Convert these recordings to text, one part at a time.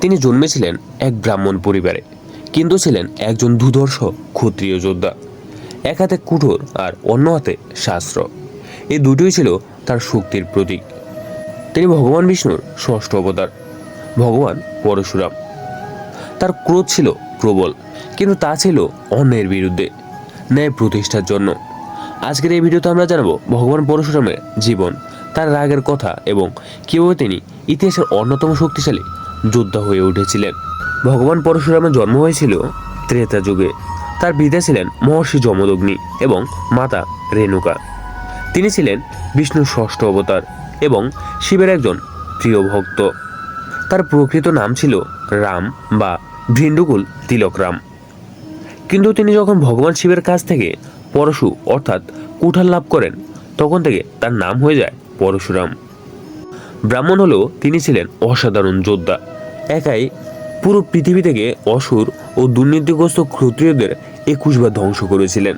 তিনি জন্মেছিলেন এক ব্রাহ্মণ পরিবারে, কিন্তু ছিলেন একজন দুধর্ষ, ক্ষত্রিয় যোদ্ধা। এক হাতে কুঠোর আর অন্য হাতে শাস্ত্র। এই দুটোই ছিল তার শক্তির প্রতীক। তিনি ভগবান বিষ্ণুর ষষ্ঠ অবতার, ভগবান পরশুরাম। তার ক্রোধ ছিল প্রবল, কিন্তু তা ছিল অন্যের বিরুদ্ধে, ন্যায় প্রতিষ্ঠার জন্য। আজকের এই ভিডিওতে আমরা জানাব ভগবান পরশুরামের জীবন, তার রাগের কথা এবং কীভাবে তিনি ইতিহাসের অন্যতম শক্তিশালী যোদ্ধা হয়ে উঠেছিলেন। ভগবান পরশুরামের জন্ম হয়েছিল ত্রেতা যুগে। তার পিতা ছিলেন মহর্ষি যমদগ্নি এবং মাতা রেণুকা। তিনি ছিলেন বিষ্ণুর ষষ্ঠ অবতার এবং শিবের একজন প্রিয় ভক্ত। তার প্রকৃত নাম ছিল রাম বা ভৃণ্ডুকুল তিলক রাম কিন্তু তিনি যখন ভগবান শিবের কাছ থেকে পরশু অর্থাৎ কুঠার লাভ করেন, তখন থেকে তার নাম হয়ে যায় পরশুরাম। ব্রাহ্মণ হলেও তিনি ছিলেন অসাধারণ যোদ্ধা। একাই পুরো পৃথিবী থেকে অসুর ও দুর্নীতিগ্রস্ত ক্ষত্রিয়দের একুশবার ধ্বংস করেছিলেন।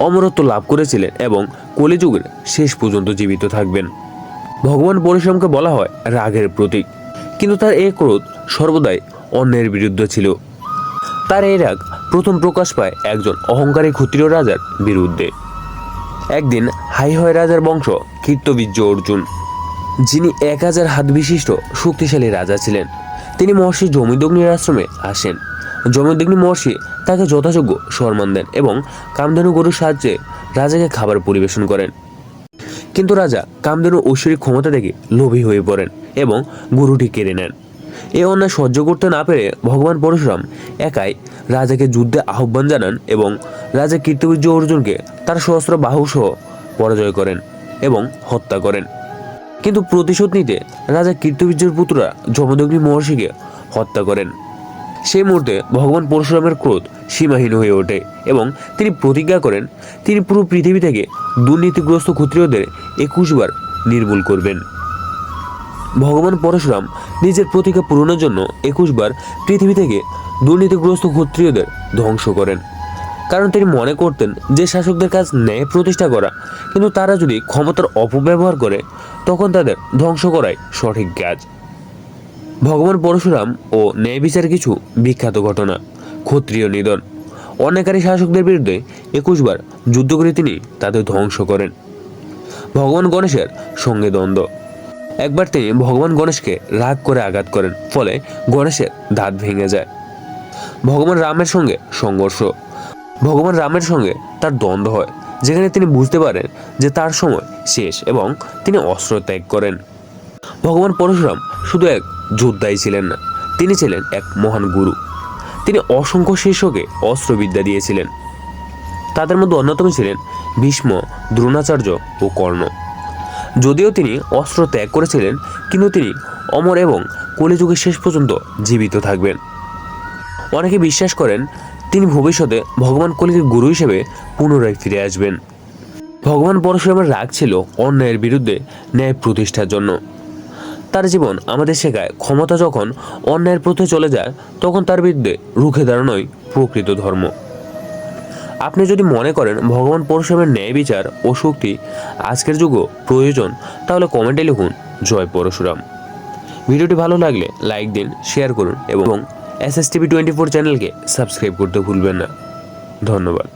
অমরত্ব লাভ করেছিলেন এবং কলিযুগের শেষ পর্যন্ত জীবিত থাকবেন। ভগবান পরশুরামকে বলা হয় রাগের প্রতীক। কিন্তু তার এই ক্রোধ সর্বদাই অন্যের বিরুদ্ধে ছিল। তার এই রাগ প্রথম প্রকাশ পায় একজন অহংকারী ক্ষত্রিয় রাজার বিরুদ্ধে। একদিন হাই হয় রাজার বংশ কীর্তবীর্য অর্জুন। যিনি এক হাজার হাত বিশিষ্ট শক্তিশালী রাজা ছিলেন। তিনি মহর্ষি জমিদগ্নির আশ্রমে আসেন। জমিদগ্নি মহর্ষি তাকে যথাযোগ্য সম্মান দেন এবং কামধেনু গরুর সাহায্যে রাজাকে খাবার পরিবেশন করেন। কিন্তু রাজা কামধেনু ঐশ্বরিক ক্ষমতা দেখে লোভী হয়ে পড়েন এবং গরুটি কেড়ে নেন। এ অন্যায় সহ্য করতে না পেরে ভগবান পরশুরাম একাই রাজাকে যুদ্ধে আহ্বান জানান এবং রাজা কীর্তিবীর্য অর্জুনকে তার সহস্র বাহুসহ পরাজয় করেন এবং হত্যা করেন। কিন্তু প্রতিশোধ নিতে রাজা কীর্তিবীর্যের পুত্ররা যমদগ্নি মহর্ষিকে হত্যা করেন। সেই মুহূর্তে ভগবান পরশুরামের ক্রোধ সীমাহীন হয়ে ওঠে এবং তিনি প্রতিজ্ঞা করেন, তিনি পুরো পৃথিবী থেকে দুর্নীতিগ্রস্ত ক্ষত্রিয়দের একুশবার নির্মূল করবেন। ভগবান পরশুরাম নিজের প্রতিজ্ঞা পূরণের জন্য একুশবার পৃথিবী থেকে দুর্নীতিগ্রস্ত ক্ষত্রিয়দের ধ্বংস করেন। কারণ তিনি মনে করতেন যে শাসকদের কাজ ন্যায় প্রতিষ্ঠা করা। কিন্তু তারা যদি ক্ষমতার অপব্যবহার করে, তখন তাদের ধ্বংস করাই সঠিক কাজ। ভগবান পরশুরাম ও ন্যায় বিচার কিছু বিখ্যাত ঘটনা, ক্ষত্রিয় নিধন। অনেকারী শাসকদের বিরুদ্ধে একুশবার যুদ্ধ করে তিনি তাদের ধ্বংস করেন। ভগবান গণেশের সঙ্গে দ্বন্দ্ব। একবার তিনি ভগবান গণেশকে রাগ করে আঘাত করেন, ফলে গণেশের দাঁত ভেঙে যায়। ভগবান রামের সঙ্গে সংঘর্ষ। ভগবান রামের সঙ্গে তার দ্বন্দ্ব হয়, যেখানে তিনি বুঝতে পারেন যে তার সময় শেষ এবং তিনি অস্ত্র ত্যাগ করেন। ভগবান পরশুরাম শুধু এক যোদ্ধাই ছিলেন না, তিনি ছিলেন এক মহান গুরু। তিনি অসংখ্য শিষ্যকে অস্ত্রবিদ্যা দিয়েছিলেন। তাদের মধ্যে অন্যতম ছিলেন ভীষ্ম, দ্রোণাচার্য ও কর্ণ। যদিও তিনি অস্ত্র ত্যাগ করেছিলেন, কিন্তু তিনি অমর এবং কলিযুগের শেষ পর্যন্ত জীবিত থাকবেন। অনেকে বিশ্বাস করেন তিনি ভবিষ্যতে ভগবান কলিকে গুরু হিসেবে পুনরায় ফিরে আসবেন। ভগবান পরশুরামের রাগ ছিল অন্যায়ের বিরুদ্ধে ন্যায় প্রতিষ্ঠার জন্য। তার জীবন আমাদের শেখায় ক্ষমতা যখন অন্যায়ের পথে চলে যায়, তখন তার বিরুদ্ধে রুখে দাঁড়ানোই প্রকৃত ধর্ম। আপনি যদি মনে করেন ভগবান পরশুরামের ন্যায় বিচার ও শক্তি আজকের যুগও প্রয়োজন, তাহলে কমেন্টে লিখুন, জয় পরশুরাম ভিডিওটি ভালো লাগলে লাইক দিন, শেয়ার করুন এবং S S TV twenty four চ্যানেলকে সাবস্ক্রাইব করতে ভুলবেন না। ধন্যবাদ।